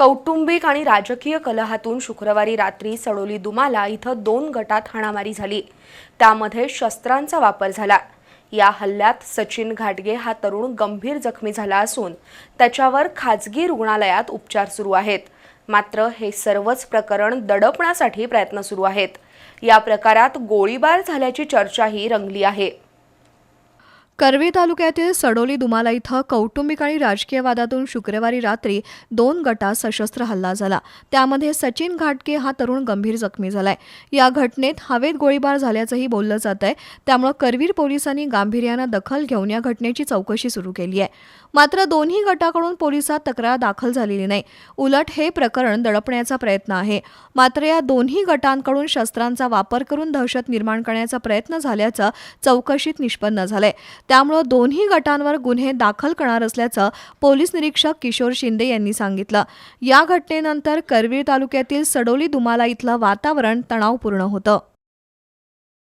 कौटुंबिक आणि राजकीय कलहातून शुक्रवारी रात्री सडोली दुमाला इथं दोन गटात हाणामारी झाली. त्यामध्ये शस्त्रांचा वापर झाला. या हल्ल्यात सचिन घाटगे हा तरुण गंभीर जखमी झाला असून त्याच्यावर खाजगी रुग्णालयात उपचार सुरू आहेत. मात्र हे सर्वच प्रकरण दडपण्यासाठी प्रयत्न सुरू आहेत. या प्रकारात गोळीबार झाल्याची चर्चाही रंगली आहे. करवी तालुक्यातील सडोली दुमाला इथं कौटुंबिक आणि राजकीय वादातून शुक्रवारी रात्री दोन गटात सशस्त्र हल्ला झाला. त्यामध्ये सचिन घाटके हा तरुण गंभीर जखमी झालाय. या घटनेत हवेत गोळीबार झाल्याचंही बोललं जात आहे त्यामुळे करवीर पोलिसांनी गांभीर्यानं दखल घेऊन या घटनेची चौकशी सुरू केली आहे. मात्र दोन्ही गटाकडून पोलिसात तक्रार दाखल झालेली नाही. उलट हे प्रकरण दडपण्याचा प्रयत्न आहे. मात्र या दोन्ही गटांकडून शस्त्रांचा वापर करून दहशत निर्माण करण्याचा प्रयत्न झाल्याचं चौकशीत निष्पन्न झालंय. त्यामुळं दोन्ही गटांवर गुन्हे दाखल करणार असल्याचं पोलीस निरीक्षक किशोर शिंदे यांनी सांगितलं. या घटनेनंतर करवीर तालुक्यातील सडोली दुमाला इथलं वातावरण तणावपूर्ण होतं.